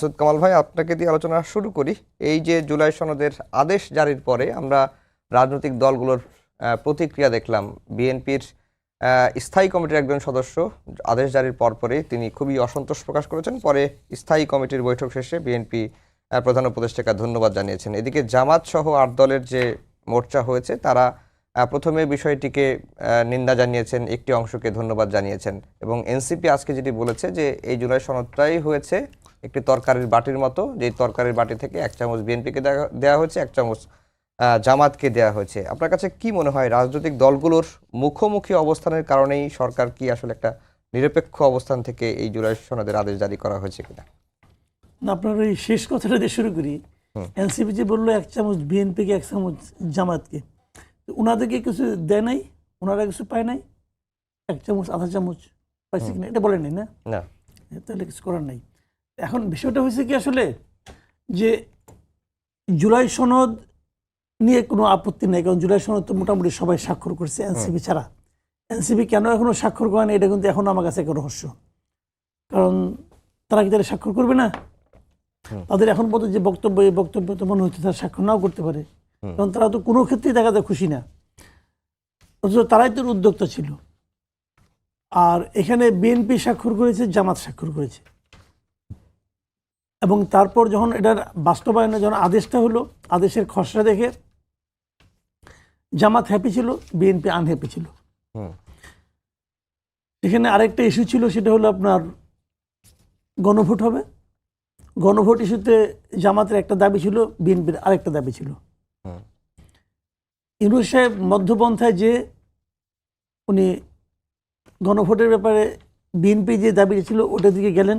সুদ কামাল ভাই, আপনাকে দিয়ে আলোচনা শুরু করি। এই যে জুলাই সনদের আদেশ জারির পরে আমরা রাজনৈতিক দলগুলোর প্রতিক্রিয়া দেখলাম। বিএনপির স্থায়ী কমিটির একজন সদস্য আদেশ জারির পরপরই তিনি খুবই অসন্তোষ প্রকাশ করেছেন। পরে স্থায়ী কমিটির বৈঠক শেষে বিএনপি প্রধান উপদেষ্টাকে ধন্যবাদ জানিয়েছেন। এদিকে জামাত সহ আট দলের যে মোর্চা হয়েছে, তারা প্রথমে বিষয়টিকে নিন্দা জানিয়েছেন, একটি অংশকে ধন্যবাদ জানিয়েছেন। এবং এনসিপি আজকে যেটি বলেছে যে, এই জুলাই সনদটাই হয়েছে একটি তরকারির বাটির মতো যে তরকারির বাটি থেকে এক চামচ বিএনপিকে দেওয়া হয়েছে এক চামচ জামাতকে দেওয়া হয়েছে। আপনার কাছে কি মনে হয় রাজনৈতিক দলগুলোর মুখোমুখি অবস্থানের কারণেই সরকার কি আসলে একটা নিরপেক্ষ অবস্থান থেকে এই জুলাই সনদের আদেশ জারি করা হয়েছে কিনা? না আপনার ওই শেষ কথাটা দিয়ে শুরু করি। এনসিপি যে বলল এক চামচ বিএনপিকে এক চামচ জামাতকে। ওনাদেরকে কিছু দেয় নাই ওনারা কিছু পায় নাই এক চামচ আধা চামচ পাইছে কিনা এটা বলেন না? তাহলে কিছু করার নাই। এখন বিষয়টা হয়েছে কি আসলে যে জুলাই সনদ নিয়ে কোনো আপত্তি নেই কারণ জুলাই সনদ তো মোটামুটি সবাই স্বাক্ষর করছে এনসিপি ছাড়া। এনসিপি কেন এখনও স্বাক্ষর করে না এটা কিন্তু এখন আমার কাছে একটা রহস্য। কারণ তারা কি তাহলে স্বাক্ষর করবে না? তাদের এখন পর্যন্ত যে বক্তব্য এই বক্তব্য তো মনে হচ্ছে তারা স্বাক্ষর নাও করতে পারে। কারণ তারা তো কোনো ক্ষেত্রেই দেখা যায় খুশি না। অথচ তারাই তো উদ্যোক্তা ছিল। আর এখানে বিএনপি স্বাক্ষর করেছে জামাত স্বাক্ষর করেছে। এবং তারপর যখন এটার বাস্তবায়নে যখন আদেশটা হলো আদেশের খসড়া দেখে জামাত হ্যাপি ছিল বিএনপি আনহ্যাপি ছিল। এখানে আরেকটা ইস্যু ছিল সেটা হলো আপনার গণভোট হবে। গণভোট ইস্যুতে জামাতের একটা দাবি ছিল বিএনপির আরেকটা দাবি ছিল। ইউনুস সাহেব মধ্যপন্থায় যে উনি গণভোটের ব্যাপারে বিএনপি যে দাবি ছিল ওটার দিকে গেলেন।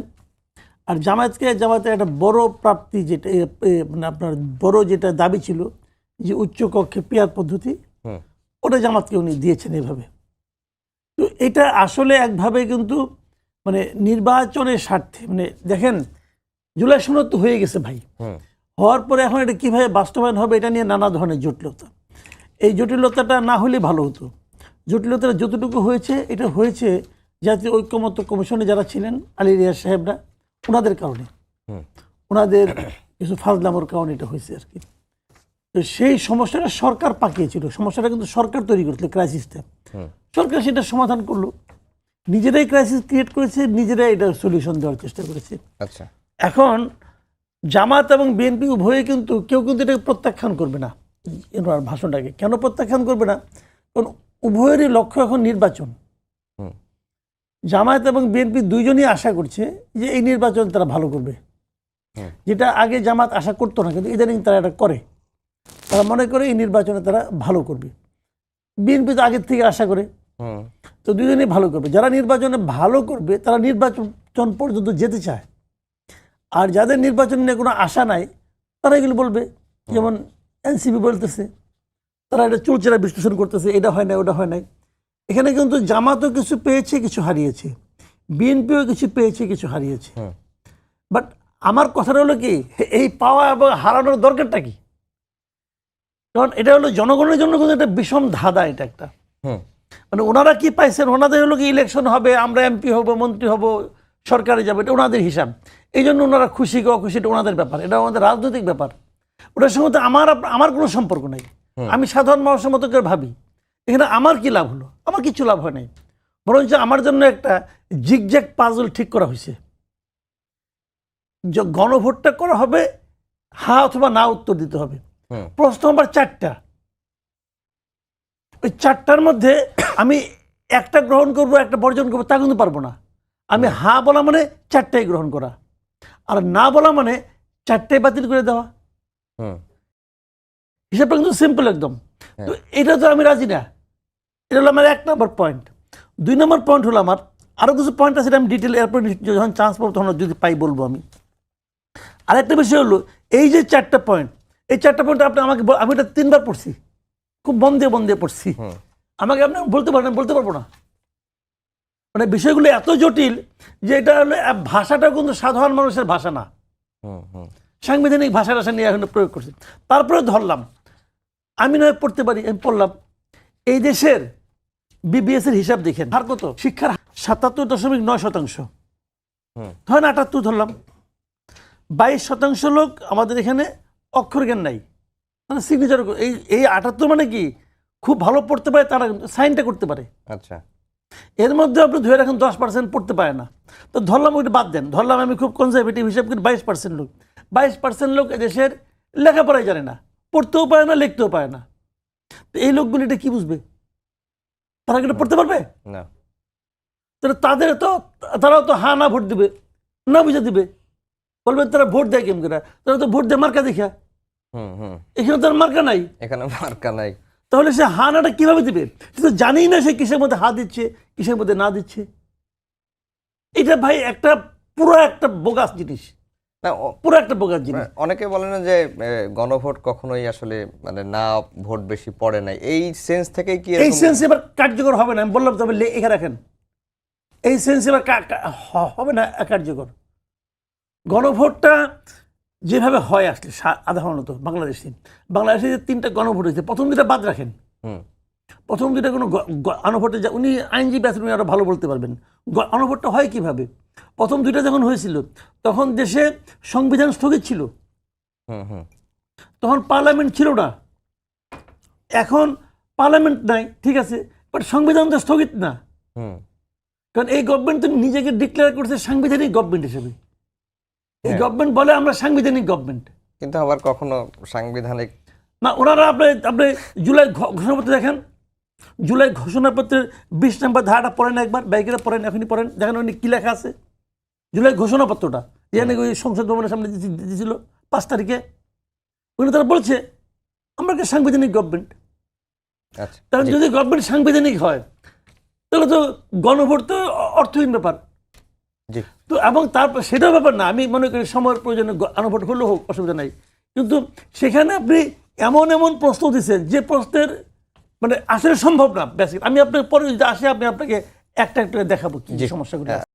আর জামায়াতকে জামায়াতের একটা বড় প্রাপ্তি যেটা মানে আপনার বড় যেটা দাবি ছিল যে উচ্চ কক্ষে পেয়ার পদ্ধতি ওটা জামাতকে উনি দিয়েছেন এভাবে। তো এটা আসলে একভাবে কিন্তু মানে নির্বাচনের স্বার্থে মানে দেখেন জুলাই সনদ তো হয়ে গেছে ভাই। হওয়ার পরে এখন এটা কীভাবে বাস্তবায়ন হবে এটা নিয়ে নানা ধরনের জটিলতা। এই জটিলতাটা না হলে ভালো হতো। জটিলতাটা যতটুকু হয়েছে এটা হয়েছে জাতীয় ঐক্যমত্য কমিশনে যারা ছিলেন আলী রিয়াজ সাহেবরা ওনাদের কারণে। ওনাদের কিছু ফাজলামোর কারণে এটা হয়েছে আর কি। তো সেই সমস্যাটা সরকার পাকিয়েছিল। সমস্যাটা কিন্তু সরকার তৈরি করছিল ক্রাইসিসটা সরকার সেটা সমাধান করল। নিজেরাই ক্রাইসিস ক্রিয়েট করেছে নিজেরাই এটা সলিউশন দেওয়ার চেষ্টা করেছে। আচ্ছা। এখন জামাত এবং বিএনপি উভয়ে কিন্তু কেউ কিন্তু এটাকে প্রত্যাখ্যান করবে না। এনার ভাষণটাকে। কেন প্রত্যাখ্যান করবে না? কারণ উভয়েরই লক্ষ্য এখন নির্বাচন। জামায়াত এবং বিএনপি দুইজনই আশা করছে যে এই নির্বাচন তারা ভালো করবে। যেটা আগে জামাত আশা করতো না কিন্তু ইদানিং তারা এটা করে। তারা মনে করে এই নির্বাচনে তারা ভালো করবে। বিএনপি তো আগের থেকে আশা করে। তো দুজনেই ভালো করবে। যারা নির্বাচনে ভালো করবে তারা নির্বাচন পর্যন্ত যেতে চায়। আর যাদের নির্বাচন নিয়ে কোনো আশা নাই তারা এগুলো বলবে। যেমন এনসিপি বলতেছে তারা এটা চুলচেরা বিশ্লেষণ করতেছে এটা হয় না ওটা হয় নাই। এখানে কিন্তু জামাতও কিছু পেয়েছে কিছু হারিয়েছে। বিএনপিও কিছু পেয়েছে কিছু হারিয়েছে। বাট আমার কথাটা হলো কি এই পাওয়া এবং হারানোর দরকারটা কি? কারণ এটা হলো জনগণের জন্য কিন্তু একটা বিষম ধাঁধা এটা একটা। মানে ওনারা কি পাইছেন? ওনাদের হলো কি ইলেকশন হবে আমরা এমপি হব মন্ত্রী হব সরকারে যাবে এটা ওনাদের হিসাব। এই জন্য ওনারা খুশি কি অখুশি এটা ওনাদের ব্যাপার এটা আমাদের রাজনৈতিক ব্যাপার। ওটার সঙ্গে আমার আমার কোনো সম্পর্ক নাই। আমি সাধারণ মানুষের মতো করে ভাবি। এখানে আমার কি লাভ হলো? আমার কিছু লাভ হয় নাই। বরঞ্চ আমার জন্য একটা জিগজ্যাগ পাজল ঠিক করা হয়েছে গণভোটটা করা হবে হা অথবা না উত্তর দিতে হবে। প্রশ্ন নাম্বার চারটা। ওই চারটার মধ্যে আমি একটা গ্রহণ করব একটা বর্জন করব তা কিন্তু পারব না। আমি হা বলা মানে চারটাই গ্রহণ করা। আর না বলা মানে চারটাই বাতিল করে দেওয়া। হিসাবটা কিন্তু সিম্পল একদম। হ্যাঁ। তো এটা তো আমি রাজি না। এটা হলো আমার এক নম্বর পয়েন্ট দুই নম্বর পয়েন্ট হলো আমার আরও কিছু পয়েন্ট আছে আমি ডিটেল এরপর যখন চান্স পাবো তখন যদি পাই বলব আমি। আরেকটা বিষয় হলো এই যে চারটা পয়েন্ট এই চারটা পয়েন্ট আপনি আমাকে আমি এটা তিনবার পড়ছি। খুব মন দিয়ে মন দিয়ে পড়ছি। আমাকে আপনি বলতে পারেন আমি বলতে পারব না। মানে বিষয়গুলো এত জটিল যে এটা হলো ভাষাটা কিন্তু সাধারণ মানুষের ভাষা না। সাংবিধানিক ভাষা টাষা নিয়ে এখন প্রয়োগ করছে। তারপরে ধরলাম আমি নয় পড়তে পারি আমি পড়লাম। এই দেশের বিবিএস এর হিসাব দেখেন আর কত? শিক্ষার সাতাত্তর দশমিক নয় শতাংশ। ধরেন আটাত্তর ধরলাম। বাইশ শতাংশ লোক আমাদের এখানে অক্ষর জ্ঞান নাই। মানে সিগনেচার এই এই আটাত্তর মানে কি? খুব ভালো পড়তে পারে তারা সাইনটা করতে পারে। আচ্ছা। এর মধ্যে আপনি ধরে রাখেন দশ পার্সেন্ট পড়তে পারে না। তো ধরলাম ওইটা বাদ দেন। ধরলাম আমি খুব কনজারভেটিভ হিসাব করি বাইশ পার্সেন্ট লোক। বাইশ পার্সেন্ট লোক এদেশের লেখাপড়াই জানে না। পড়তেও পারে না লিখতেও পারে না। এই লোকগুলো এটা কি বুঝবে? তারা কি পড়তে পারবে? না। তাহলে তাদের তো তারাও তো হা না ভোট দিবে না বুঝে দিবে। বলবে তারা ভোট দেয় কেম করে? তারা তো ভোট দেয় মার্কা দেখা হুম হুম। এখানে তার মার্কা নাই। এখানে মার্কা নাই। তাহলে সে হা নাটা কীভাবে দিবে? সে তো জানেই না সে কিসের মধ্যে হা দিচ্ছে কিসের মধ্যে না দিচ্ছে। এটা ভাই একটা পুরো একটা বোগাস জিনিস। না পুরো একটা প্রকার জিনিস। অনেকে বলে না যে গণভোট কখনোই আসলে মানে না ভোট বেশি পড়ে নাই এই সেন্স থেকেই কি এই সেন্স এবার কার্যকর হবে না। আমি বললাম তবে লেখা রাখেন। এই সেন্স এবার হবে না কার্যকর। গণভোটটা যেভাবে হয় আসলে সাধারণত বাংলাদেশে বাংলাদেশে যে তিনটা গণভোট হয়েছে প্রথম দুটা বাদ রাখেন। হুম। প্রথম দুটা কোনো গ- যা উনি আইনজীবী আছেন উনি আরও ভালো বলতে পারবেন। গ- হয় কীভাবে? প্রথম দুইটা যখন হয়েছিল তখন দেশে সংবিধান স্থগিত ছিল। তখন পার্লামেন্ট ছিল না। এখন পার্লামেন্ট নাই ঠিক আছে বাট সংবিধান তো স্থগিত না। হুম। কারণ এই গভর্নমেন্ট তো নিজেকে ডিক্লেয়ার করছে সাংবিধানিক গভর্নমেন্ট হিসেবে। এই হ্যাঁ। গভর্নমেন্ট বলে আমরা সাংবিধানিক গভর্নমেন্ট কিন্তু আবার কখনো সাংবিধানিক না ওনারা আপনি আপনি জুলাই ঘোষণাপত্র দেখেন? জুলাই ঘোষণাপত্রের বিশ নম্বর ধারাটা পড়েন একবার ব্যাগেরা পড়েন এখনই পড়েন। দেখেন উনি কী লেখা আছে? জুলাই ঘোষণাপত্রটা। যেখানে ওই সংসদ ভবনের সামনে দিয়েছি- দিয়েছিল পাঁচ তারিখে। উনি তারা বলছে আমরা কি সাংবিধানিক গভর্নমেন্ট আচ্ছা কারণ যদি গভর্নমেন্ট সাংবিধানিক হয় তাহলে তো গণভোট তো অর্থহীন ব্যাপার। তো এবং তারপর সেটাও ব্যাপার না। আমি মনে করি সময়ের প্রয়োজনে গণভোট হলেও হোক অসুবিধা নাই। কিন্তু সেখানে আপনি এমন এমন প্রশ্ন দিচ্ছেন যে প্রশ্নের মানে আসলে সম্ভব না বেসিক আমি আপনাকে পরে যদি আসে আপনি আপনাকে একটা একটা দেখাবো কি। সমস্যাগুলো হ্যাঁ।